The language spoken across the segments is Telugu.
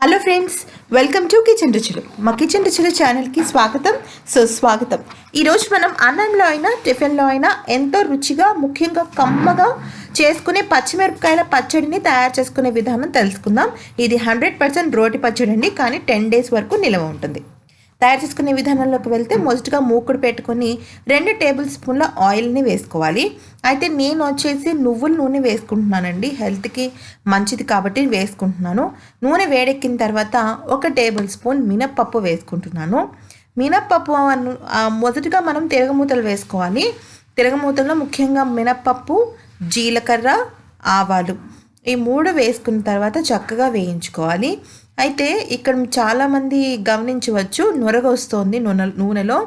Hello friends welcome to kitchen రుచులు మా కిచెన్ రుచులు ఛానల్కి స్వాగతం. సుస్వాగతం ఈరోజు మనం అన్నంలో అయినా టిఫిన్లో అయినా ఎంతో రుచిగా ముఖ్యంగా కమ్మగా చేసుకునే పచ్చిమిరపకాయల పచ్చడిని తయారు చేసుకునే విధానం తెలుసుకుందాం. ఇది హండ్రెడ్ పర్సెంట్ రోటి పచ్చడి అండి కానీ టెన్ డేస్ వరకు నిల్వ ఉంటుంది. తయారు చేసుకునే విధానంలోకి వెళ్తే మొదటిగా మూకుడు పెట్టుకొని రెండు టేబుల్ స్పూన్ల ఆయిల్ని వేసుకోవాలి. అయితే నేను వచ్చేసి నువ్వుల నూనె వేసుకుంటున్నానండి. హెల్త్కి మంచిది కాబట్టి వేసుకుంటున్నాను. నూనె వేడెక్కిన తర్వాత ఒక టేబుల్ స్పూన్ మినప్పప్పు వేసుకుంటున్నాను. మినప్పప్పు మొదటిగా మనం తిరగమూతలు వేసుకోవాలి. తిరగమూతల్లో ముఖ్యంగా మినప్పప్పు జీలకర్ర ఆవాలు. ఈ మూడు వేసుకున్న తర్వాత చక్కగా వేయించుకోవాలి. అయితే ఇక్కడ చాలామంది గమనించవచ్చు నురగ వస్తుంది నూనె నూనెలో.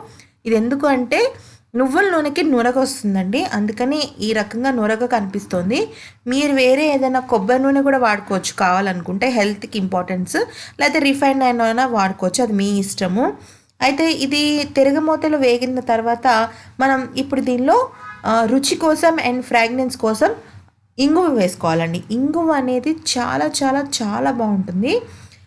ఇది ఎందుకు అంటే నువ్వుల నూనెకి నురగ వస్తుందండి అందుకని ఈ రకంగా నురగ కనిపిస్తుంది. మీరు వేరే ఏదైనా కొబ్బరి నూనె కూడా వాడుకోవచ్చు కావాలనుకుంటే హెల్త్కి ఇంపార్టెన్స్. లేకపోతే రిఫైన్ అయినా వాడుకోవచ్చు అది మీ ఇష్టము. అయితే ఇది తిరగమూతలు వేగిన తర్వాత మనం ఇప్పుడు దీనిలో రుచి కోసం అండ్ ఫ్రాగ్రెన్స్ కోసం ఇంగువ వేసుకోవాలండి. ఇంగువ అనేది చాలా చాలా చాలా బాగుంటుంది.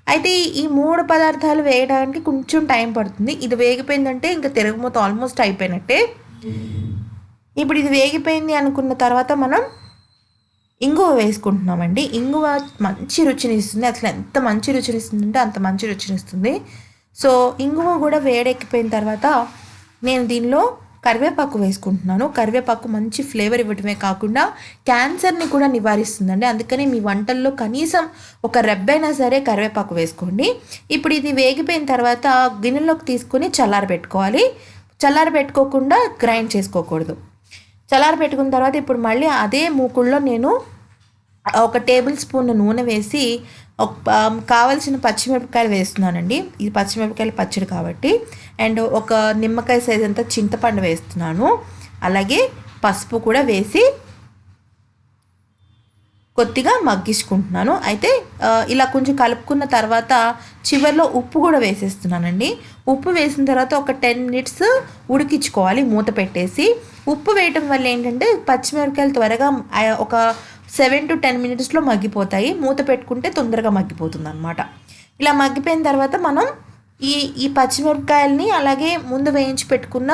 అయితే ఈ- మూడు పదార్థాలు వేయడానికి కొంచెం టైం పడుతుంది. ఇది వేగిపోయిందంటే ఇంకా తిరగమూత ఆల్మోస్ట్ అయిపోయినట్టే. ఇప్పుడు ఇది వేగిపోయింది అనుకున్న తర్వాత మనం ఇంగువ వేసుకుంటున్నామండి. ఇంగువ మంచి రుచిని ఇస్తుంది అసలు ఎంత మంచి రుచిని ఇస్తుందంటే అంత మంచి రుచిని ఇస్తుంది సో ఇంగువ కూడా వేడెక్కిపోయిన తర్వాత నేను దీనిలో కరివేపాకు వేసుకుంటున్నాను. కరివేపాకు మంచి ఫ్లేవర్ ఇవ్వటమే కాకుండా క్యాన్సర్ని కూడా నివారిస్తుందండి. అందుకని మీ వంటల్లో కనీసం ఒక రెబ్బైనా సరే కరివేపాకు వేసుకోండి. ఇప్పుడు ఇది వేగిపోయిన తర్వాత గిన్నెలోకి తీసుకొని చల్లార పెట్టుకోవాలి. పెట్టుకోకుండా గ్రైండ్ చేసుకోకూడదు. చల్లార పెట్టుకున్న తర్వాత ఇప్పుడు మళ్ళీ అదే మూకుల్లో నేను ఒక టేబుల్ స్పూన్ నూనె వేసి ఒక కావలసిన పచ్చిమిరపకాయలు వేస్తున్నానండి. ఇది పచ్చిమిరపకాయల పచ్చడి కాబట్టి. అండ్ ఒక నిమ్మకాయ సైజ్ అంతా చింతపండు వేస్తున్నాను. అలాగే పసుపు కూడా వేసి కొద్దిగా మగ్గించుకుంటున్నాను. అయితే ఇలా కొంచెం కలుపుకున్న తర్వాత చివరిలో ఉప్పు కూడా వేసేస్తున్నానండి. ఉప్పు వేసిన తర్వాత ఒక టెన్ మినిట్స్ ఉడికించుకోవాలి మూత పెట్టేసి. ఉప్పు వేయటం వల్ల ఏంటంటే పచ్చిమిరపకాయలు త్వరగా ఒక సెవెన్ టు టెన్ మినిట్స్లో మగ్గిపోతాయి. మూత పెట్టుకుంటే తొందరగా మగ్గిపోతుంది అనమాట ఇలా మగ్గిపోయిన తర్వాత మనం ఈ ఈ పచ్చిమిరపకాయలని అలాగే ముందు వేయించి పెట్టుకున్న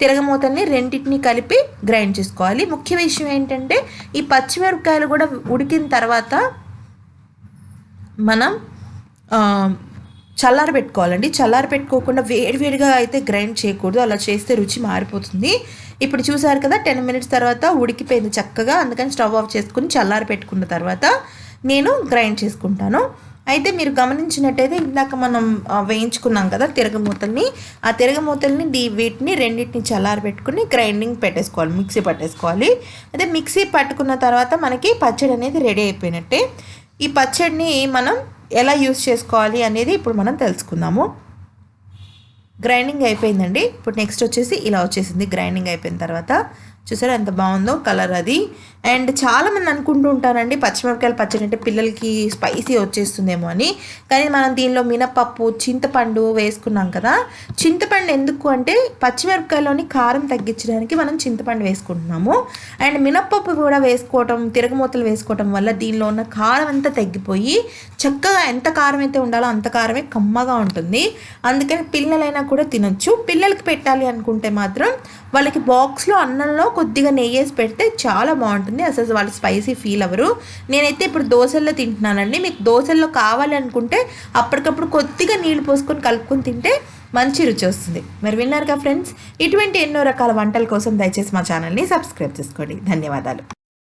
తిరగమూతల్ని రెండింటిని కలిపి గ్రైండ్ చేసుకోవాలి. ముఖ్య విషయం ఏంటంటే ఈ పచ్చిమిరపకాయలు కూడా ఉడికిన తర్వాత మనం చల్లార పెట్టుకోవాలండి. చల్లార పెట్టుకోకుండా వేడివేడిగా అయితే గ్రైండ్ చేయకూడదు. అలా చేస్తే రుచి మారిపోతుంది. ఇప్పుడు చూసారు కదా టెన్ మినిట్స్ తర్వాత ఉడికిపోయింది చక్కగా. అందుకని స్టవ్ ఆఫ్ చేసుకుని చల్లార పెట్టుకున్న తర్వాత నేను గ్రైండ్ చేసుకుంటాను. అయితే మీరు గమనించినట్టయితే ఇందాక మనం వేయించుకున్నాం కదా తిరగమూతల్ని. ఆ తిరగమూతల్ని దీ వీటిని రెండింటిని చల్లార పెట్టుకుని గ్రైండింగ్ పెట్టేసుకోవాలి. మిక్సీ పట్టేసుకోవాలి. అదే మిక్సీ పట్టుకున్న తర్వాత మనకి పచ్చడి అనేది రెడీ అయిపోయినట్టే. ఈ పచ్చడిని మనం ఎలా యూస్ చేసుకోవాలి అనేది ఇప్పుడు మనం తెలుసుకుందాము. గ్రైండింగ్ అయిపోయిందండి. ఇప్పుడు నెక్స్ట్ వచ్చేసి ఇలా వచ్చేసింది. గ్రైండింగ్ అయిపోయిన తర్వాత చూసారా ఎంత బాగుందో కలర్ అది. అండ్ చాలామంది అనుకుంటూ ఉంటారండి పచ్చిమిరపకాయలు పచ్చడి అంటే పిల్లలకి స్పైసీ వచ్చేస్తుందేమో అని. కానీ మనం దీనిలో మినపప్పు చింతపండు వేసుకున్నాం కదా. చింతపండు ఎందుకు అంటే పచ్చిమిరపకాయలోని కారం తగ్గించడానికి మనం చింతపండు వేసుకుంటున్నాము. అండ్ మినపప్పు కూడా వేసుకోవటం తిరగమూతలు వేసుకోవటం వల్ల దీనిలో ఉన్న కారం అంతా తగ్గిపోయి చక్కగా ఎంత కారం అయితే ఉండాలో అంత కారమే కమ్మగా ఉంటుంది. అందుకని పిల్లలైనా కూడా తినొచ్చు. పిల్లలకి పెట్టాలి అనుకుంటే మాత్రం వాళ్ళకి బాక్స్లో అన్నంలో కొద్దిగా నెయ్యి వేసి పెడితే చాలా బాగుంటుంది. అసలు వాళ్ళు స్పైసీ ఫీల్ అవ్వరు. నేనైతే ఇప్పుడు దోశల్లో తింటున్నానండి. మీకు దోశల్లో కావాలనుకుంటే అప్పటికప్పుడు కొద్దిగా నీళ్ళు పోసుకొని కలుపుకొని తింటే మంచి రుచి వస్తుంది. మరి విన్నారుగా ఫ్రెండ్స్? ఇటువంటి ఎన్నో రకాల వంటల కోసం దయచేసి మా ఛానల్ని సబ్స్క్రైబ్ చేసుకోండి. ధన్యవాదాలు.